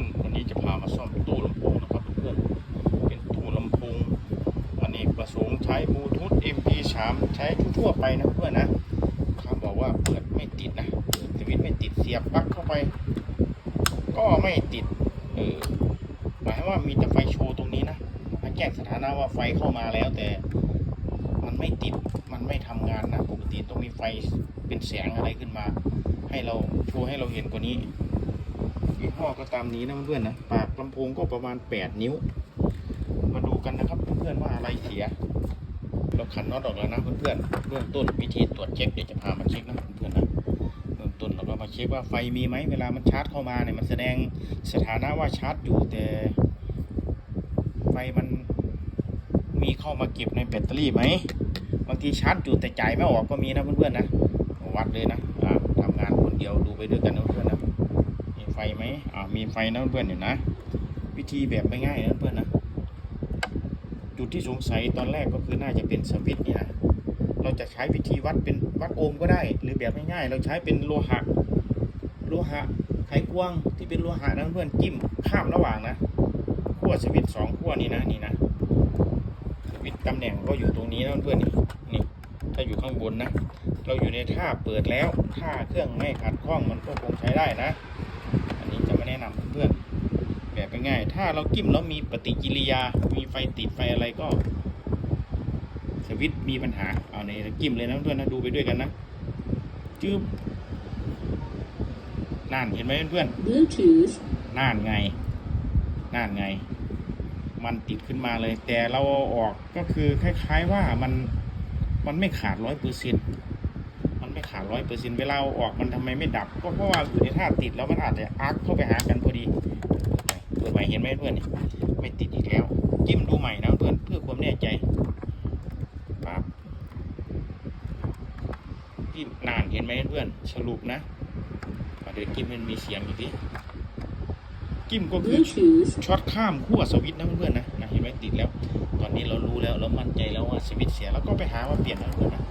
อนวันนี้จะพามาซ่อมตู้ลำโพงนะครับเพื่อนเป็นตู้ลำโพงอเนกประสงค์ใช้บลูทูธ MP3 ใช้ทั่วไปนะเพื่อนนะเขาบอกว่าเปิดไม่ติดนะเปิดสวิตช์ไม่ติดเสียบปลั๊กเข้าไป ก็ไม่ติดเออหมายว่ามีแต่ไฟโชว์ตรงนี้นะให้แจ้งสถานะว่าไฟเข้ามาแล้วแต่ มันไม่ติดมันไม่ทำงานนะปกติต้องมีไฟเป็นแสงอะไรขึ้นมา ให้เราโชว์ให้เราเห็นกว่านี้ ยี่ห้อก็ตามนี้นะเพื่อนๆนะปากลำโพงก็ประมาณ 8 นิ้ว มาดูกันนะครับเพื่อนๆว่าอะไรเสีย เราขันน็อตออกแล้วนะเพื่อนๆเบื้องต้นวิธีตรวจเช็คเดี๋ยวจะพามาเช็คนะเพื่อนๆนะเบื้องต้นเราก็มาเช็คว่าไฟมีไหมเวลามันชาร์จเข้ามาเนี่ยมันแสดงสถานะว่าชาร์จอยู่แต่ไฟมันมีเข้ามาเก็บในแบตเตอรี่ไหมบางทีชาร์จอยู่แต่จ่ายไม่ออกก็มีนะเพื่อนๆนะวัดเลยนะอ่าทำงานคนเดียวดูไปด้วยกันนะเพื่อน ไฟไหมอ่ามีไฟนะเพื่อนๆเห็นนะ วิธีแบบไม่ง่ายนะเพื่อนนะ จุดที่สงสัยตอนแรกก็คือน่าจะเป็นสวิตช์เนี่ยนะเราจะใช้วิธีวัดเป็นวัดโอห์มก็ได้ หรือแบบง่ายๆเราใช้เป็นโลหะโลหะไขควงที่เป็นโลหะนะเพื่อนจิ้มข้ามระหว่างนะขั้วสวิตช์สองขั้วนี้นะนี่นะสวิตช์ตำแหน่งก็อยู่ตรงนี้นะเพื่อนนี่นี่ถ้าอยู่ข้างบนนะ เราอยู่ในท่าเปิดแล้ว ถ้าเครื่องไม่ขัดข้องมันก็คงใช้ได้นะ แนะนำเพื่อนๆแบบง่ายๆถ้าเรากิ้มแล้วมีปฏิกิริยา มีไฟติดไฟอะไรก็ สวิตช์มีปัญหา เอาในกิ้มเลยนะเพื่อนๆนะดูไปด้วยกันนะจืบนั่นเห็นไหมเพื่อนๆ Bluetooth น่านไงน่านไง มันติดขึ้นมาเลย แต่เราเอาออกก็คือคล้าย ๆว่ามันมันไม่ขาดร้อยเปอร์เซ็นมัน ไม่ขาดร้อยเปอร์เซ็นเวลาเอาออกมันทำไมไม่ดับ ก็เพราะว่าอยู่ในท่าติดแล้วมันอาจจะอาร์คเข้าไปหากันพอดีเปิดใหม่เห็นไหมเพื่อนนี่ไม่ติดอีกแล้ว จิ้มดูใหม่นะเพื่อนเพื่อความแน่ใจปั๊บจิ้มนานเห็นไหมเพื่อนสรุปนะอะเดี๋ยวจิ้มมันมีเสียงอยู่ดิจิ้มก็คือ Bluetooth ช็อตข้ามขั้วสวิตช์นะเพื่อนๆนะนะเห็นไหมติดแล้ว ตอนนี้เรารู้แล้วเรามั่นใจแล้วว่าสวิตช์เสียแล้วก็ไปหามาเปลี่ยนนะเพื่อนนะ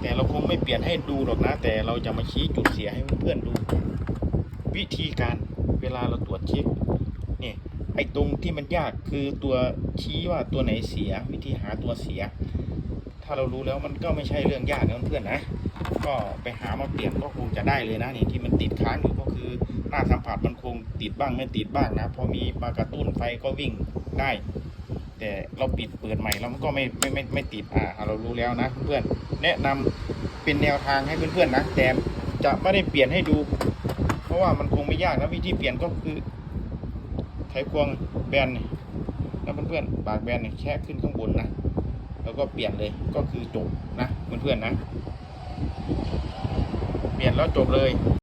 แต่เราคงไม่เปลี่ยนให้ดูหรอกนะ แต่เราจะมาชี้จุดเสียให้เพื่อนดู วิธีการเวลาเราตรวจเช็คนี่ไอ้ตรงที่มันยากคือตัวชี้ว่าตัวไหนเสีย วิธีหาตัวเสีย ถ้าเรารู้แล้วมันก็ไม่ใช่เรื่องยากนะเพื่อนนะก็ไปหามาเปลี่ยนก็คงจะได้เลยนะนี่ที่มันติดค้างอยู่ก็คือหน้าสัมผัสมันคงติดบ้างไม่ติดบ้างนะพอมีมากระตุ้นไฟก็วิ่งได้ แต่เราปิดเปิดใหม่แล้วมันก็ไม่ไม่ไม่ไม่ติดอ่าเรารู้แล้วนะเพื่อน แนะนำเป็นแนวทางให้เพื่อนๆนะแต่จะไม่ได้เปลี่ยนให้ดู เพราะว่ามันคงไม่ยากนะวิธีเปลี่ยนก็คือไขควงแบนนะเพื่อนๆปากแบนนี่แค่ขึ้นข้างบนนะแล้วก็เปลี่ยนเลยก็คือจบนะเพื่อนๆนะ เปลี่ยนแล้วจบเลย